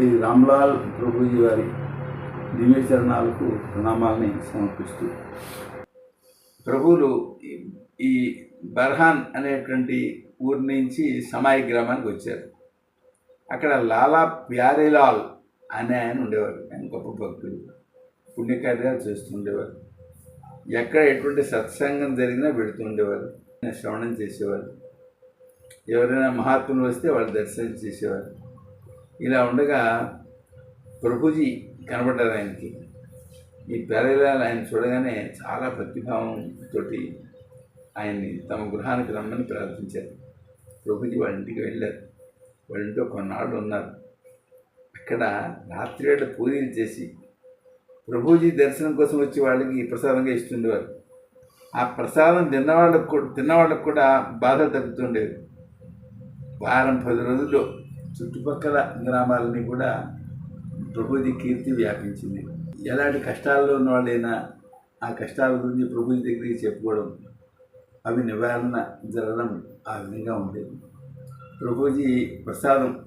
శ్రీ రామ్లాల్ ప్రభుజీ వారి దివ్య చరణాలకు ప్రణామాల్ని సమర్పిస్తూ. ప్రభువులు ఈ- బర్హాన్ అనేటువంటి ఊరి నుంచి సమాయి గ్రామానికి వచ్చారు. అక్కడ లాలా ప్యారేలాల్ అనే ఆయన ఉండేవారు. ఆయన గొప్ప భక్తులు. పుణ్యకార్యాలు చేస్తుండేవారు ఎక్కడ ఎటువంటి సత్సంగం జరిగినా పెడుతుండేవారు శ్రవణం చేసేవారు. ఎవరైనా మహాత్ములు వస్తే వాళ్ళు దర్శనం చేసేవారు. ఇలా ఉండగా ప్రభుజీ కనబడ్డారు ఆయనకి. ఈ పేరేలాలు ఆయన చూడగానే చాలా భక్తిభావంతో ఆయన్ని తమ గృహానికి రమ్మని ప్రార్థించారు. ప్రభుజీ వాళ్ళ ఇంటికి వెళ్ళారు. వాళ్ళ కొన్నాళ్ళు ఉన్నారు. అక్కడ రాత్రివేళ పూజలు చేసి ప్రభుజీ దర్శనం కోసం వచ్చి వాళ్ళకి ప్రసాదంగా ఇస్తుండేవారు. ఆ ప్రసాదం తిన్నవాళ్ళకు కూడా తిన్నవాళ్ళకు కూడా బాధ తగ్గుతుండేది వారం పది రోజుల్లో చుట్టుపక్కల గ్రామాలని కూడా ప్రభుజీ కీర్తి వ్యాపించింది. ఎలాంటి కష్టాల్లో ఉన్నవాళ్ళైనా ఆ కష్టాల గురించి ప్రభుజీ దగ్గరికి చెప్పుకోవడం అవి నివారణ జరగడం ఆ విధంగా ఉండేది. ప్రభుజీ ప్రసాదం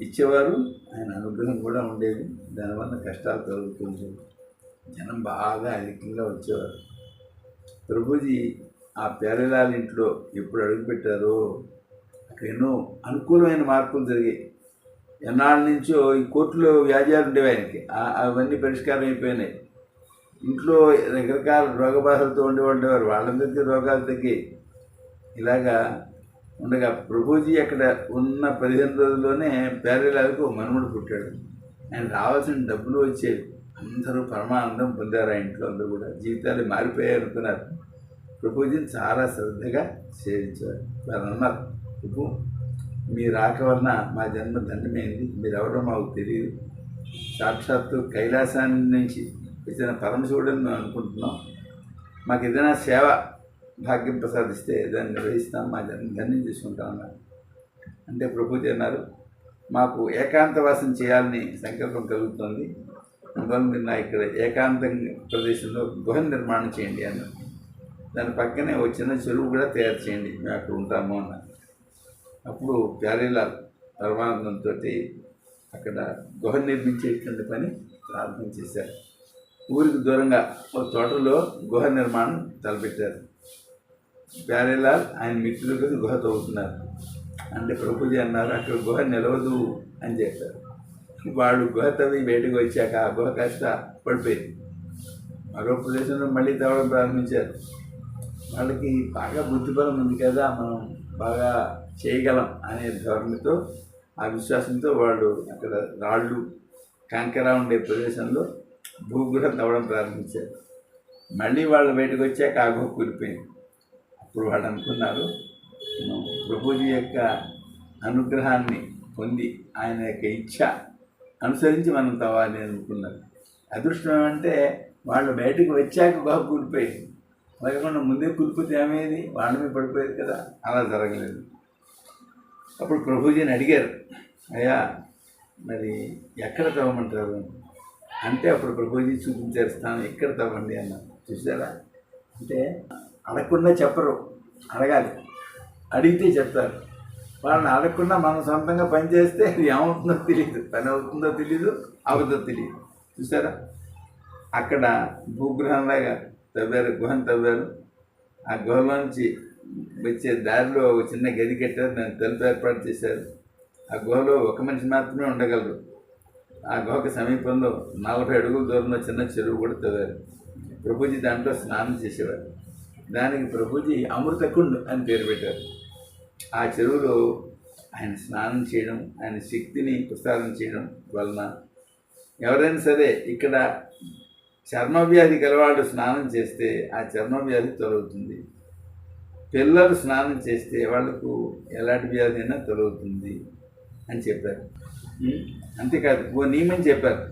ఇచ్చేవారు ఆయన అనుగ్రహం కూడా ఉండేది. దానివల్ల కష్టాలు తొలగుతుండేవి జనం బాగా అధికంగా వచ్చేవారు. ప్రభుజీ ఆ పేరలాల ఇంట్లో ఎప్పుడు అడుగుపెట్టారో ఎన్నో అనుకూలమైన మార్పులు జరిగాయి. ఎన్నాళ్ళ నుంచో ఈ కోర్టులో వ్యాజ్యాలు ఉండేవి ఆయనకి. అవన్నీ పరిష్కారం అయిపోయినాయి. ఇంట్లో రకరకాల రోగబాధలతో ఉండేవారు వాళ్ళందరికీ రోగాలు తగ్గాయి. ఇలాగా ఉండగా ప్రభుజీ అక్కడ ఉన్న పదిహేను రోజుల్లోనే పేదలకు మనుముడు పుట్టాడు. ఆయన రావాల్సిన డబ్బులు వచ్చేవి. అందరూ పరమానందం పొందారు ఆ ఇంట్లో అందరూ కూడా. జీవితాలు మారిపోయాయి అనుకున్నారు. ప్రభుజీని చాలా శ్రద్ధగా సేవించారు. వారు అన్నారు ఇప్పుడు మీ రాక వలన మా జన్మ ధన్యమైంది మీరెవరో మాకు తెలియదు సాక్షాత్తు కైలాసాన్ని నుంచి వచ్చిన పరమశివుడని మేము అనుకుంటున్నాం. మాకు ఏదైనా సేవ భాగ్యం ప్రసాదిస్తే దాన్ని నిర్వహిస్తాం. మా జన్మ ధన్యం చేసుకుంటాం అన్నారు అంటే ప్రభుజీ అన్నారు మాకు ఏకాంతవాసం చేయాలని సంకల్పం కలుగుతుంది. అందువల్ల మీరు నా ఇక్కడ ఏకాంత ప్రదేశంలో గుహ నిర్మాణం చేయండి అన్నారు. దాని పక్కనే ఒక చిన్న చెరువు కూడా తయారు చేయండి. మేము అక్కడ ఉంటాము అన్నారు. అప్పుడు ప్యారేలాల్ పరమానందంతో అక్కడ గుహ నిర్మించేటువంటి పని ప్రారంభం చేశారు. ఊరికి దూరంగా ఒక తోటలో గుహ నిర్మాణం తలపెట్టారు. ప్యారేలాల్ ఆయన మిత్రులు గుహ తవ్వుతున్నారు. అంటే ప్రభుజీ అన్నారు అక్కడ గుహ నిలవదు అని చెప్పారు. వాళ్ళు గుహ తవ్వి బయటకు వచ్చాక ఆ గుహ కాస్త పడిపోయింది. మరో ప్రదేశంలో మళ్ళీ తవ్వడం ప్రారంభించారు. వాళ్ళకి బాగా బుద్ధిబలం ఉంది కదా మనం బాగా చేయగలం అనే ధోరణితో ఆ విశ్వాసంతో వాళ్ళు అక్కడ రాళ్ళు కంకర ఉండే ప్రదేశంలో భూగృహం తవ్వడం ప్రారంభించారు. మళ్ళీ వాళ్ళు బయటకు వచ్చాక ఆ గుహ కూలిపోయింది. అప్పుడు వాళ్ళు అనుకున్నారు ప్రభుజీ యొక్క అనుగ్రహాన్ని పొంది ఆయన యొక్క ఇచ్ఛ అనుసరించి మనం తవ్వాలి అనుకున్నారు. అదృష్టం ఏమంటే వాళ్ళు బయటకు వచ్చాక గుహ కూలిపోయింది. లేకుండా ముందే కూలిపోతే ఏమేది వాళ్ళ మీద పడిపోయేది కదా. అలా జరగలేదు. అప్పుడు ప్రభుజీని అడిగారు అయ్యా మరి ఎక్కడ తవ్వమంటారు? అంటే అప్పుడు ప్రభుజీ చూపించారు స్థానం ఎక్కడ తవ్వండి? అన్న చూసారా అంటే అడగకుండా చెప్పరు అడగాలి. అడిగితే చెప్తారు. వాళ్ళని అడగకుండా మనం సొంతంగా పనిచేస్తే అది ఏమవుతుందో తెలియదు పని అవుతుందో తెలియదు అవుతుందో తెలియదు చూసారా అక్కడ భూగ్రహంలాగా తవ్వారు గుహను తవ్వారు. ఆ గుహలోంచి వచ్చే దారిలో ఒక చిన్న గది కట్టారు దాన్ని తలుపు ఏర్పాటు చేశారు. ఆ గుహలో ఒక మనిషి మాత్రమే ఉండగలరు. ఆ గుహకు సమీపంలో నలభై అడుగుల దూరంలో చిన్న చెరువు కూడా తవ్వారు. ప్రభుజీ దాంట్లో స్నానం చేసేవారు. దానికి ప్రభుజీ అమృతకుండ్ అని పేరు పెట్టారు. ఆ చెరువులో ఆయన స్నానం చేయడం ఆయన శక్తిని ప్రసారం చేయడం వలన ఎవరైనా సరే ఇక్కడ చర్మవ్యాధి గలవాడు స్నానం చేస్తే ఆ చర్మవ్యాధి తొలగుతుంది. పిల్లలు స్నానం చేస్తే వాళ్ళకు ఎలాంటి వ్యాధి అయినా తొలగుతుంది అని చెప్పారు? అంతేకాదు ఓ నియమం చెప్పారు.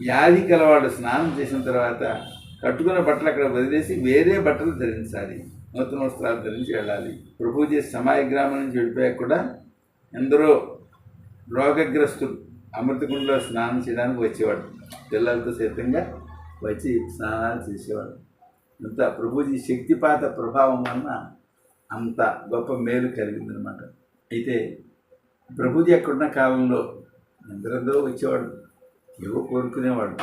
వ్యాధి కలవాడు స్నానం చేసిన తర్వాత కట్టుకున్న బట్టలు అక్కడ వదిలేసి వేరే బట్టలు ధరించాలి. నూతన వస్త్రాలు ధరించి వెళ్ళాలి. ప్రభుజీ సమాయ గ్రామం నుంచి వెళ్ళిపోయాక కూడా ఎందరో రోగగ్రస్తులు అమృతకుండలో స్నానం చేయడానికి వచ్చేవాడు పిల్లలతో సైతంగా వచ్చి స్నానాలు చేసేవాడు అంత ప్రభుజీ శక్తిపాత ప్రభావం వలన అంత గొప్ప మేలు కలిగిందనమాట అయితే ప్రభుజీ ఎక్కడున్న కాలంలో అందరందరూ వచ్చేవాడు ఏవో కోరుకునేవాడు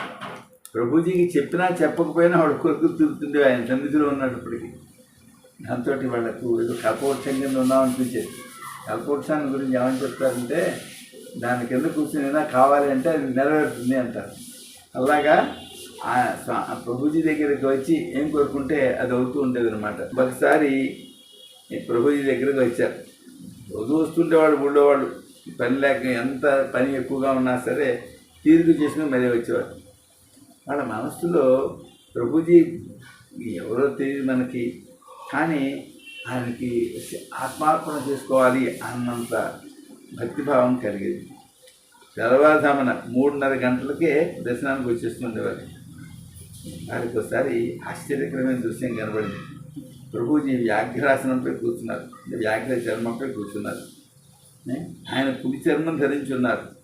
ప్రభుజీకి చెప్పినా చెప్పకపోయినా వాడు కొరకు తిరుగుతుండే ఆయన సన్నిధిలో ఇప్పటికి దాంతో వాళ్ళకు ఏదో కల్పవృక్షం కింద ఉన్నామనిపించేది కల్పవృక్షాన్ని గురించి ఏమని చెప్తారంటే దాని కింద కూర్చుని కావాలి అంటే అది నెరవేరుతుంది అంటారు. అలాగా ఆ ప్రభుజీ దగ్గరికి వచ్చి ఏం కోరుకుంటే అది అవుతూ ఉండేది అనమాట ఒకసారి ఈ ప్రభుజీ దగ్గరకు వచ్చారు రోజు వస్తుండేవాడు వాళ్ళు ఉండేవాళ్ళు. పని లేక ఎంత పని ఎక్కువగా ఉన్నా సరే తీర్పు చేసుకుని మరీ వచ్చేవారు వాళ్ళ మనస్సులో ప్రభుజీ ఎవరో తెలియదు మనకి. కానీ ఆయనకి ఆత్మార్పణ చేసుకోవాలి అన్నంత భక్తిభావం కలిగేది. తెల్లవారుజామున మూడున్నర గంటలకే దర్శనానికి వచ్చేస్తుండేవారు వారికి ఒకసారి ఆశ్చర్యకరమైన దృశ్యం కనబడింది. ప్రభుజీ వ్యాఘ్రాసనంపై కూర్చున్నారు. అంటే వ్యాఘ్ర చర్మంపై కూర్చున్నారు. ఆయన కుడి చర్మం ధరించి ఉన్నారు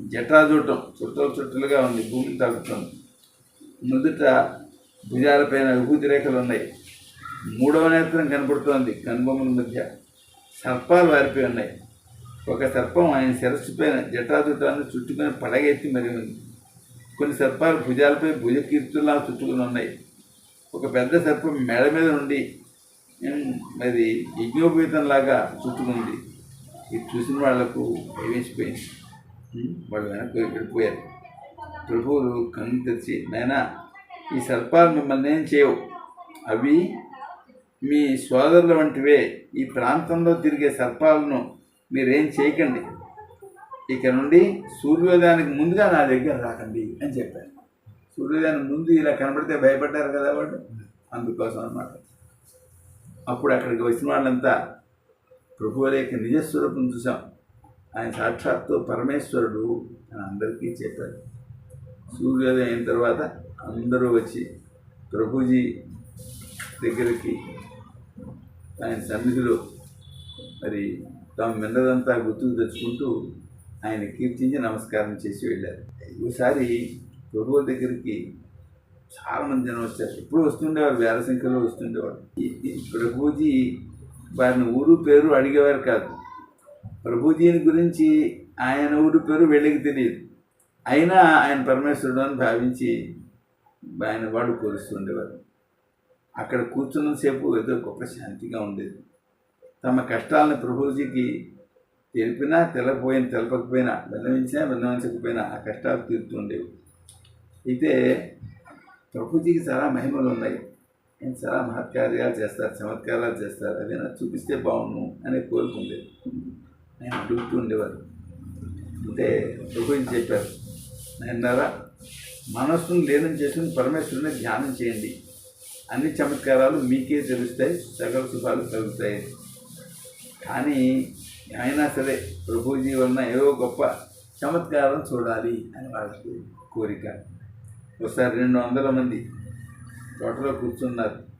జటాజూటం చుట్టలు చుట్టలుగా ఉంది భూమిని తగ్గుతుంది నుదుట భుజాలపైన విభూతి రేఖలు ఉన్నాయి. మూడవ నేత్రం కనపడుతోంది కనుబొమ్మల మధ్య. సర్పాలు వారిపోయి ఉన్నాయి. ఒక సర్పం ఆయన శిరస్సుపైన జటాజుటాన్ని చుట్టుకొని పడగెత్తి మరి ఉంది. కొన్ని సర్పాలు భుజాలపై భుజకీర్తులా చుట్టుకుని ఉన్నాయి. ఒక పెద్ద సర్పం మెడ మీద నుండి అది యజ్ఞోపేతంలాగా చుట్టుకుంది. ఇది చూసిన వాళ్ళకు వేసిపోయింది. వాళ్ళు వెనక్కి వెళ్ళిపోయారు ప్రభువులు కన్ను తెచ్చి నాయనా ఈ సర్పాలు మిమ్మల్ని ఏం చేయవు. అవి మీ సోదరుల వంటివే. ఈ ప్రాంతంలో తిరిగే సర్పాలను మీరేం చేయకండి. ఇక నుండి సూర్యోదయానికి ముందుగా నా దగ్గర రాకండి అని చెప్పారు. సూర్యోదయానికి ముందు ఇలా కనబడితే భయపడ్డారు కదా వాడు అందుకోసం అన్నమాట. అప్పుడు అక్కడికి వచ్చిన వాళ్ళంతా ప్రభువుల యొక్క నిజస్వరూపం చూసాం ఆయన సాక్షాత్తు పరమేశ్వరుడు అని అందరికీ చెప్పారు. సూర్యోదయం అయిన తర్వాత అందరూ వచ్చి ప్రభుజీ దగ్గరికి ఆయన సన్నిధిలో మరి తాము విన్నదంతా గుర్తుకు తెచ్చుకుంటూ ఆయన కీర్తించి నమస్కారం చేసి వెళ్ళారు. ఈసారి ప్రభువుల దగ్గరికి చాలా మంది జనం వచ్చారు. ఎప్పుడు వస్తుండేవారు వేల సంఖ్యలో వస్తుండేవారు. ప్రభుజీ వారిని ఊరు పేరు అడిగేవారు కాదు. ప్రభుజీని గురించి ఆయన ఊరు పేరు వెళ్ళకి తెలియదు. అయినా ఆయన పరమేశ్వరుడు అని భావించి ఆయన వాడు కోరుస్తుండేవారు. అక్కడ కూర్చున్నంతసేపు ఏదో గొప్ప శాంతిగా ఉండేది. తమ కష్టాలను ప్రభుజీకి తెలిపినా తెలకపోయినా తెలపకపోయినా విన్నవించినా విన్నవించకపోయినా ఆ కష్టాలు తీరుతుండేవి అయితే ప్రభుజీకి చాలా మహిమలు ఉన్నాయి. ఆయన చాలా మహత్కార్యాలు చేస్తారు చమత్కారాలు చేస్తారు. అవి నాకు చూపిస్తే బాగుండు అనే కోరుకుండేది ఆయన అడుగుతూ ఉండేవారు. అంటే ప్రభుజీ చెప్పారు? నాయనారా మనస్సును లేనం చేసుకుని పరమేశ్వరుని ధ్యానం చేయండి. అన్ని చమత్కారాలు మీకే తెలుస్తాయి సకల సుఖాలు కలుగుతాయి. కానీ అయినా సరే ప్రభుజీ వలన ఏవో గొప్ప చమత్కారం చూడాలి అని వాళ్ళకి కోరిక. ఒకసారి రెండు వందల మంది తోటలో కూర్చున్నారు.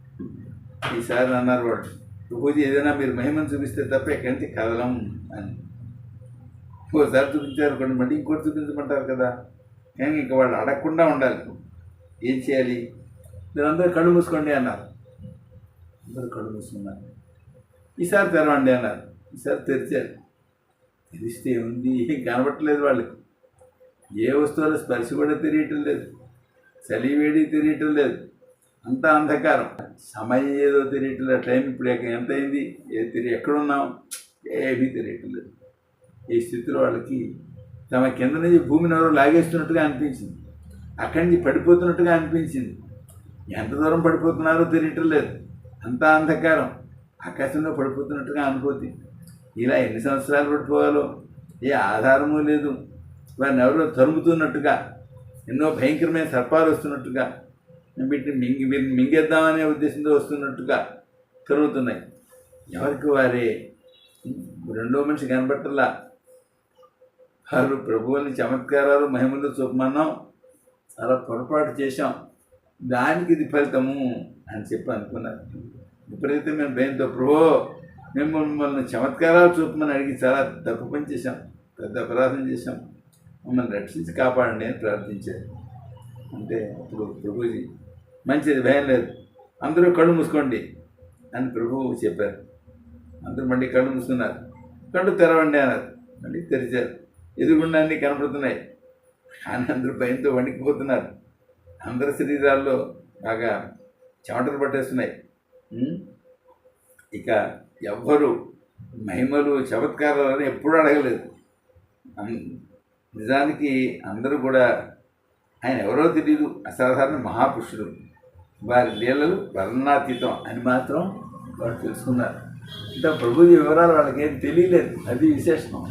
ఈసారి అన్నారు వాడు ప్రభుజీ ఏదైనా మీరు మహిమను చూపిస్తే తప్ప ఎక్కడి నుంచి కదలం అని. ఇంకోసారి చూపించారు కొన్ని మళ్ళీ ఇంకోటి చూపించమంటారు కదా. కానీ ఇంకా వాళ్ళు అడగకుండా ఉండాలి. ఏం చేయాలి? మీరందరూ కళ్ళు మూసుకోండి అన్నారు. అందరూ కళ్ళు మూసుకున్నారు. ఈసారి తెరవండి అన్నారు. ఈసారి తెరిచారు. తెరిస్తే ఉంది ఏం కనబట్టలేదు వాళ్ళకి. ఏ వస్తువుల స్పర్శ కూడా తెలియటం లేదు. చలి వేడి తెలియటం లేదు. అంతా అంధకారం. సమయం ఏదో తెలియటం లేదు టైం ఇప్పుడు ఎంత అయింది ఏ తిరిగి ఎక్కడున్నాం? ఏమీ తెలియటం లేదు. ఈ స్థితిలో వాళ్ళకి తమ కింద నుంచి భూమిని ఎవరో లాగేస్తున్నట్టుగా అనిపించింది. అక్కడి నుంచి పడిపోతున్నట్టుగా అనిపించింది. ఎంత దూరం పడిపోతున్నారో తెలియటం లేదు. అంతా అంధకారం. ఆకాశంలో పడిపోతున్నట్టుగా అనుభూతి ఇలా ఎన్ని సంవత్సరాలు పడిపోవాలో ఏ ఆధారము లేదు. వారిని ఎవరో తరుముతున్నట్టుగా ఎన్నో భయంకరమైన సర్పాలు వస్తున్నట్టుగా వీటిని మింగి వీరిని మింగేద్దామనే ఉద్దేశంతో వస్తున్నట్టుగా కలుగుతున్నాయి ఎవరికి వారే? రెండో మనిషి కనబట్టలా. వారు ప్రభువుని చమత్కారాలు మహిమలు చూపమన్నాం. చాలా పొరపాటు చేశాం. దానికి ఇది ఫలితము అని చెప్పి అనుకున్నారు. విపరీతమైన భయంతో ప్రభో మేము మిమ్మల్ని చమత్కారాలు చూపమని అడిగి చాలా తప్పు పని చేశాం పెద్ద అపరాధం చేశాం. మమ్మల్ని రక్షించి కాపాడండి అని ప్రార్థించారు. అంటే అప్పుడు ప్రభుజీ మంచిది భయం లేదు. అందరూ కళ్ళు మూసుకోండి అని ప్రభువు చెప్పారు. అందరూ మళ్ళీ కళ్ళు మూసుకున్నారు. కళ్ళు తెరవండి అన్నారు. మళ్ళీ తెరిచారు. ఎదురుగుండా అన్నీ కనపడుతున్నాయి. కానీ అందరూ భయంతో వణికిపోతున్నారు. అందరి శరీరాల్లో బాగా చెమటలు పట్టేస్తున్నాయి. ఇక ఎవ్వరు మహిమలు చమత్కారాలని ఎప్పుడూ అడగలేదు. నిజానికి అందరూ కూడా ఆయన ఎవరో తెలియదు అసాధారణ మహాపురుషుడు. వారి లీలలు వర్ణాతీతం అని మాత్రం వారు తెలుసుకున్నారు. ఇంకా ప్రభుజీ వివరాలు వాళ్ళకేం తెలియలేదు. అది విశేషం.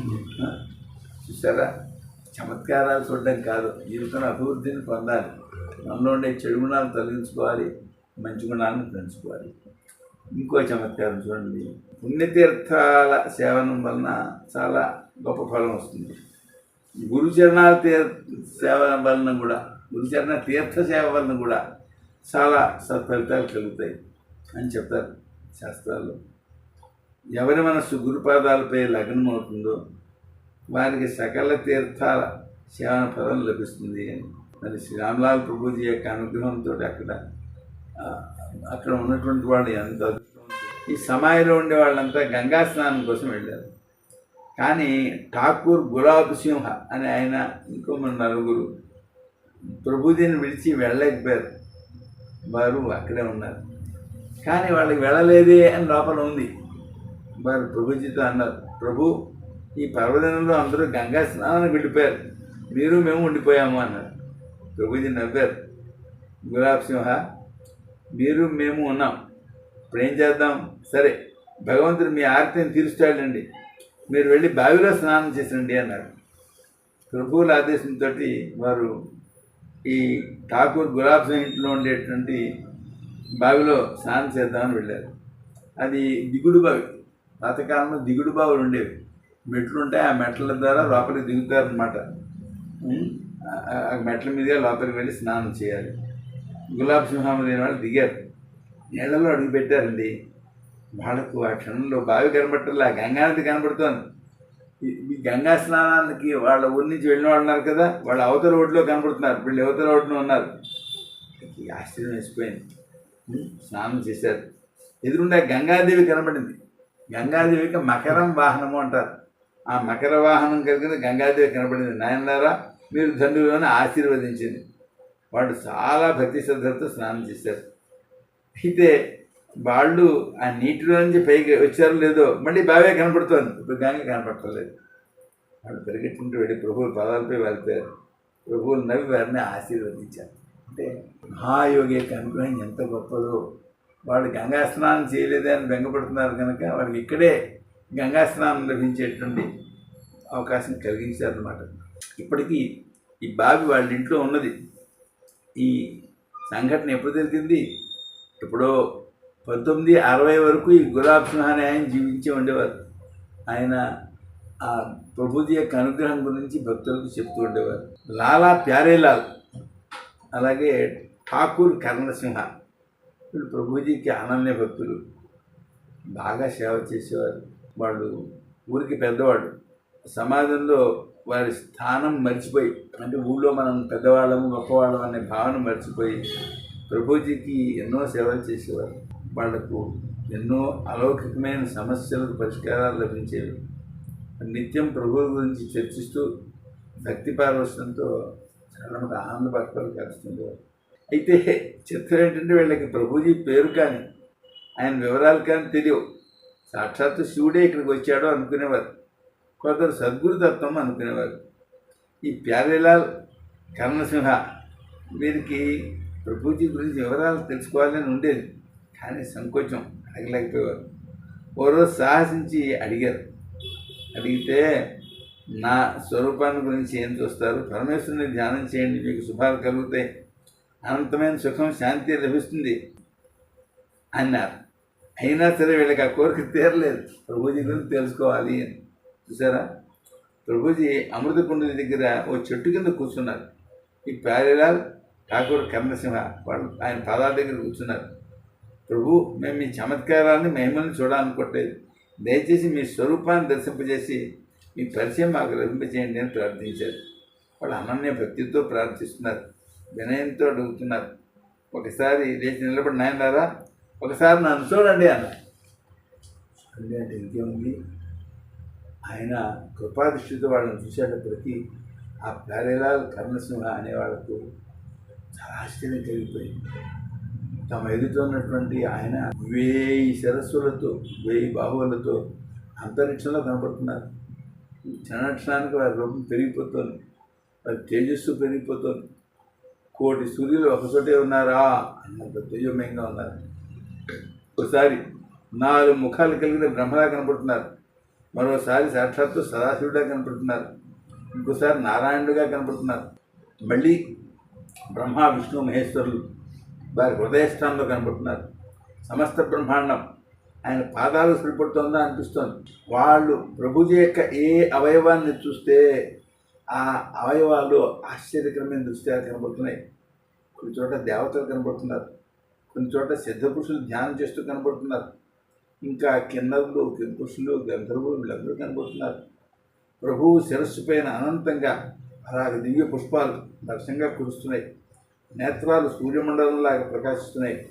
చూసారా చమత్కారాలు చూడడం కాదు. జీవితంలో అభివృద్ధిని పొందాలి. మనలో ఉండే చెడు గుణాలు తొలగించుకోవాలి. మంచి గుణాలను పెంచుకోవాలి. ఇంకో చమత్కారం చూడండి. పుణ్యతీర్థాల సేవనం వలన చాలా గొప్ప ఫలం వస్తుంది. గురుచరణాల తీర్ సేవ వలన కూడా గురుచరణ తీర్థ సేవ వలన కూడా చాలా సత్ఫలితాలు కలుగుతాయి అని చెప్తారు శాస్త్రాల్లో. ఎవరి మనస్సు గురుపాదాలపై లగ్నం అవుతుందో వారికి సకల తీర్థాల సేవన ఫలం లభిస్తుంది అని. మరి శ్రీరామ్లాల్ ప్రభుజీ యొక్క అనుగ్రహంతో అక్కడ అక్కడ ఉన్నటువంటి వాళ్ళు ఎంత ఈ సమాధిలో ఉండే వాళ్ళంతా గంగా స్నానం కోసం వెళ్ళారు. కానీ ఠాకూర్ గులాబ్ సింహ అని ఆయన ఇంకో మన నలుగురు ప్రభుజీని విడిచి వెళ్ళలేకపోయారు. వారు అక్కడే ఉన్నారు. కానీ వాళ్ళకి వెళ్ళలేదే అని లోపల ఉంది. వారు ప్రభుజీతో అన్నారు ప్రభు ఈ పర్వదినంలో అందరూ గంగా స్నానానికి వెళ్ళిపోయారు. మీరు మేము ఉండిపోయాము అన్నారు. ప్రభుజీ నవ్వారు. గులాబ్ సింహ మీరు మేము ఉన్నాం. ఇప్పుడు ఏం చేద్దాం? సరే భగవంతుడు మీ ఆర్తిని తీరుస్తాడండి మీరు వెళ్ళి బావిలో స్నానం చేసండి అన్నారు. ప్రభువుల ఆదేశంతో వారు ఈ ఠాకూర్ గులాబ్ సింగ్ ఇంట్లో ఉండేటువంటి బావిలో స్నానం చేద్దామని వెళ్ళారు. అది దిగుడు బావి. పాతకాలంలో దిగుడు బావులు ఉండేవి. మెట్లు ఉంటాయి ఆ మెట్ల ద్వారా లోపలికి దిగుతారనమాట ఆ మెట్ల మీదుగా లోపలికి వెళ్ళి స్నానం చేయాలి. గులాబ్ సింహామది వాళ్ళు దిగారు. నీళ్ళలో అడుగు పెట్టారండి. వాళ్ళకు ఆ క్షణంలో బావి కనబట్టలే గంగానది కనబడుతోంది. ఈ- గంగా స్నానానికి వాళ్ళ ఊరి నుంచి వెళ్ళిన వాళ్ళు ఉన్నారు కదా వాళ్ళు అవతల ఒడ్లో కనబడుతున్నారు వీళ్ళు అవతల ఒడ్డున ఉన్నారు. ఆశ్చర్యం వేసిపోయింది. స్నానం చేశారు. ఎదురుండే గంగాదేవి కనబడింది. గంగాదేవికి మకరం వాహనము అంటారు. ఆ మకర వాహనం కలిగిన గంగాదేవి కనబడింది. నాయనలారా మీరు ధనులను ఆశీర్వదించింది. వాళ్ళు చాలా భక్తి శ్రద్ధలతో స్నానం చేశారు. అయితే వాళ్ళు ఆ నీటిలో నుంచి పైకి వచ్చారో లేదో మళ్ళీ బావే కనపడుతోంది. ఇప్పుడు కానీ కనపడలేదు వాళ్ళు పరిగెట్టుకుంటూ వెళ్ళి ప్రభువుల పదాలపై వెళ్తారు ప్రభువులు నవ్వి వారిని ఆశీర్వదించారు. అంటే మహాయోగి యొక్క అనుగ్రహం ఎంత గొప్పదో. వాళ్ళు గంగా స్నానం చేయలేదే అని బెంగపడుతున్నారు కనుక వాళ్ళకి ఇక్కడే గంగా స్నానం లభించేటువంటి అవకాశం కలిగించారన్నమాట. ఇప్పటికీ ఈ బావి వాళ్ళ ఇంట్లో ఉన్నది. ఈ సంఘటన ఎప్పుడు జరిగింది? ఎప్పుడో పంతొమ్మిది అరవై వరకు ఈ గులాబ్ సింహ ఆయన జీవించి ఉండేవారు. ఆయన ఆ ప్రభుజీ యొక్క అనుగ్రహం గురించి భక్తులకు చెప్తూ ఉండేవారు. లాలా ప్యారేలాల్ అలాగే ఠాకూర్ కర్ణసింహ వీళ్ళు ప్రభుజీకి అనన్య భక్తులు. బాగా సేవ చేసేవారు. వాళ్ళు ఊరికి పెద్దవాళ్ళు. సమాజంలో వారి స్థానం మర్చిపోయి అంటే ఊళ్ళో మనం పెద్దవాళ్ళము గొప్పవాళ్ళం అనే భావన మర్చిపోయి ప్రభుజీకి ఎన్నో సేవలు చేసేవారు. వాళ్ళకు ఎన్నో అలౌకికమైన సమస్యలకు పరిష్కారాలు లభించేవి. నిత్యం ప్రభువు గురించి చర్చిస్తూ భక్తి పారవశ్యంతో చాలా మంది ఆనంద భక్తులు కలుస్తుండేవారు. అయితే చిత్రం ఏంటంటే వీళ్ళకి ప్రభుజీ పేరు కానీ ఆయన వివరాలు కానీ తెలియవు. సాక్షాత్తు శివుడే ఇక్కడికి వచ్చాడో అనుకునేవారు. కొందరు సద్గురు తత్వం అనుకునేవారు. ఈ ప్యారేలాల్ కర్ణసింహ వీరికి ప్రభుజీ గురించి వివరాలు తెలుసుకోవాలని ఉండేది. కానీ సంకోచం. అడగలేకపోయారు ఓ రోజు సాహసించి అడిగారు. అడిగితే నా స్వరూపాన్ని గురించి ఏం చూస్తారు? పరమేశ్వరుని ధ్యానం చేయండి మీకు శుభాలు కలుగుతాయి. అనంతమైన సుఖం శాంతి లభిస్తుంది అన్నారు. అయినా సరే వీళ్ళకి ఆ కోరిక తీరలేదు. ప్రభుజీ గురించి తెలుసుకోవాలి అని. చూసారా? ప్రభుజీ అమృతకుండ దగ్గర ఓ చెట్టు కింద కూర్చున్నారు. ఈ ప్యారేలాల్ ఠాకూర్ కర్ణసింహ వాళ్ళు ఆయన పాదాల దగ్గర కూర్చున్నారు. ప్రభు మేము మీ చమత్కారాన్ని మహిమల్ని చూడాలనుకోవట్లేదు దయచేసి మీ స్వరూపాన్ని దర్శింపజేసి మీ పరిచయం మాకు లభింపజేయండి అని ప్రార్థించారు. వాళ్ళు అనన్య భక్తితో ప్రార్థిస్తున్నారు. వినయంతో అడుగుతున్నారు. ఒకసారి లేచి నిలబడి నాయనారా ఒకసారి నన్ను చూడండి అన్న చూడండి అంటే ఇంకేముంది ఆయన కృపాదృష్టితో వాళ్ళని చూసేటప్పటికీ ఆ ప్యారేలాల్ కర్ణసింహ అనే వాళ్ళకు చాలా ఆశ్చర్యం కలిగిపోయింది. తమ ఎదుట ఉన్నటువంటి ఆయన వేయి శిరస్సులతో వేయి బాహువులతో అంతరిక్షంలో కనపడుతున్నారు. క్షణక్షణానికి వారి రూపం పెరిగిపోతుంది. వారి తేజస్సు పెరిగిపోతుంది. కోటి సూర్యులు ఒకచోటే ఉన్నారా అన్నంత తేజమయంగా ఉన్నారు. ఒకసారి నాలుగు ముఖాలు కలిగిన బ్రహ్మలా కనపడుతున్నారు. మరోసారి సాక్షాత్తు సదాశివుడిగా కనపడుతున్నారు. ఇంకోసారి నారాయణుడిగా కనపడుతున్నారు. మళ్ళీ బ్రహ్మ విష్ణు మహేశ్వరులు వారి హృదయస్థానంలో కనబడుతున్నారు. సమస్త బ్రహ్మాండం ఆయన పాదాలు సరిపడుతుందా అనిపిస్తుంది. వాళ్ళు ప్రభుజీ యొక్క ఏ అవయవాన్ని చూస్తే ఆ అవయవాలు ఆశ్చర్యకరమైన దృశ్యాలు కనబడుతున్నాయి. కొన్ని చోట దేవతలు కనబడుతున్నారు. కొన్ని చోట సిద్ధపురుషులు ధ్యానం చేస్తూ కనబడుతున్నారు. ఇంకా కిన్నరులు కింపురుషులు గంధర్వులు వీళ్ళందరూ కనబడుతున్నారు. ప్రభువు శిరస్సు పైన అనంతంగా అలాగ దివ్య పుష్పాలు దర్శనంగా కురుస్తున్నాయి. నేత్రాలు సూర్యమండలంలాగా ప్రకాశిస్తున్నాయి.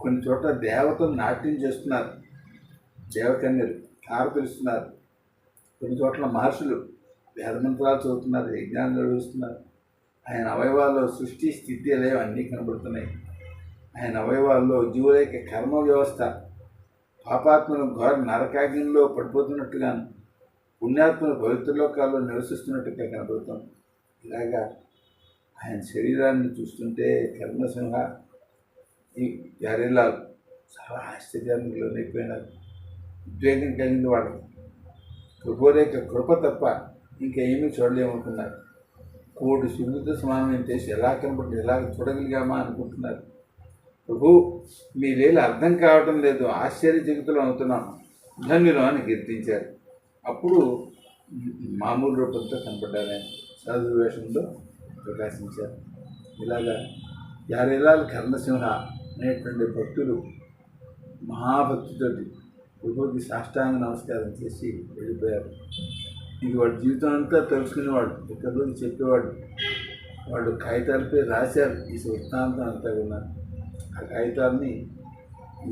కొన్ని చోట్ల దేవతలు నాట్యం చేస్తున్నారు. దేవకన్యలు హారతిస్తున్నారు కొన్ని చోట్ల మహర్షులు వేదమంత్రాలు చదువుతున్నారు యజ్ఞాలు నిర్వహిస్తున్నారు. ఆయన అవయవాల్లో సృష్టి స్థితి లేవు అన్నీ కనబడుతున్నాయి. ఆయన అవయవాల్లో జీవులైక కర్మ వ్యవస్థ పాపాత్మను ఘోర నరకాగ్నిలో పడిపోతున్నట్టుగాను పుణ్యాత్మను పవిత్ర లోకాల్లో నివసిస్తున్నట్టుగా కనబడుతుంది. ఇలాగా ఆయన శరీరాన్ని చూస్తుంటే కర్ణసింహ ఈ ప్యారేలాల్ చాలా ఆశ్చర్యానికి లోనైపోయినారు ఉద్వేగం కలిగింది వాళ్ళకి కృపోరేఖ కృప తప్ప ఇంకా ఏమీ చూడలేమనుకున్నారు. కోటి సూర్యుడితో సమానమైన చేసి ఎలా కనపడి ఎలా చూడగలిగామా అనుకుంటున్నారు. ప్రభు మీ లీల అర్థం కావటం లేదు. ఆశ్చర్యచకితులు అవుతున్నాం. ధన్యులు అని కీర్తించారు. అప్పుడు మామూలు రూపంతో కనపడ్డారు ఆయన. సాధు వేషంలో ప్రకాశించారు. ఇలాగా యారేలాల్ కర్ణసింహ అనేటువంటి భక్తులు మహాభక్తితోటి ప్రభుకి సాష్టాంగ నమస్కారం చేసి వెళ్ళిపోయారు. ఇది వాడు జీవితం అంతా తెలుసుకునేవాడు ఇతరులకు చెప్పేవాడు వాళ్ళు కాగితాలపై రాశారు ఈ వృత్తాంతం అంతా కూడా. ఆ కాగితాలని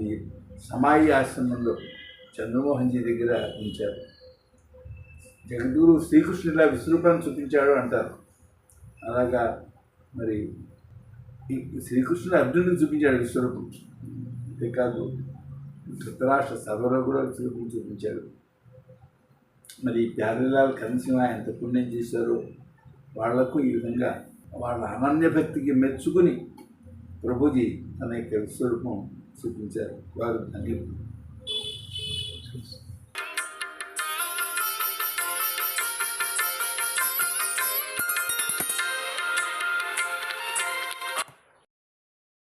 ఈ సమాయి ఆశ్రమంలో చంద్రమోహన్జీ దగ్గర ఉంచారు. జగద్గురు శ్రీకృష్ణుడిలా విశ్వరూపాన్ని చూపించాడు అంటారు. అలాగా మరి ఈ శ్రీకృష్ణుడు అర్జునుడికి చూపించాడు విశ్వరూపం. అంతేకాదు ధృతరాష్ట్ర సభలో కూడా విశ్వరూపం చూపించాడు. మరి ప్యారేలాల్ కనసింహ ఎంత పుణ్యం చేశారో వాళ్ళకు ఈ విధంగా వాళ్ళ అనన్య భక్తికి మెచ్చుకుని ప్రభుజీ తన యొక్క విశ్వరూపం చూపించారు. వారు ధన్యులు.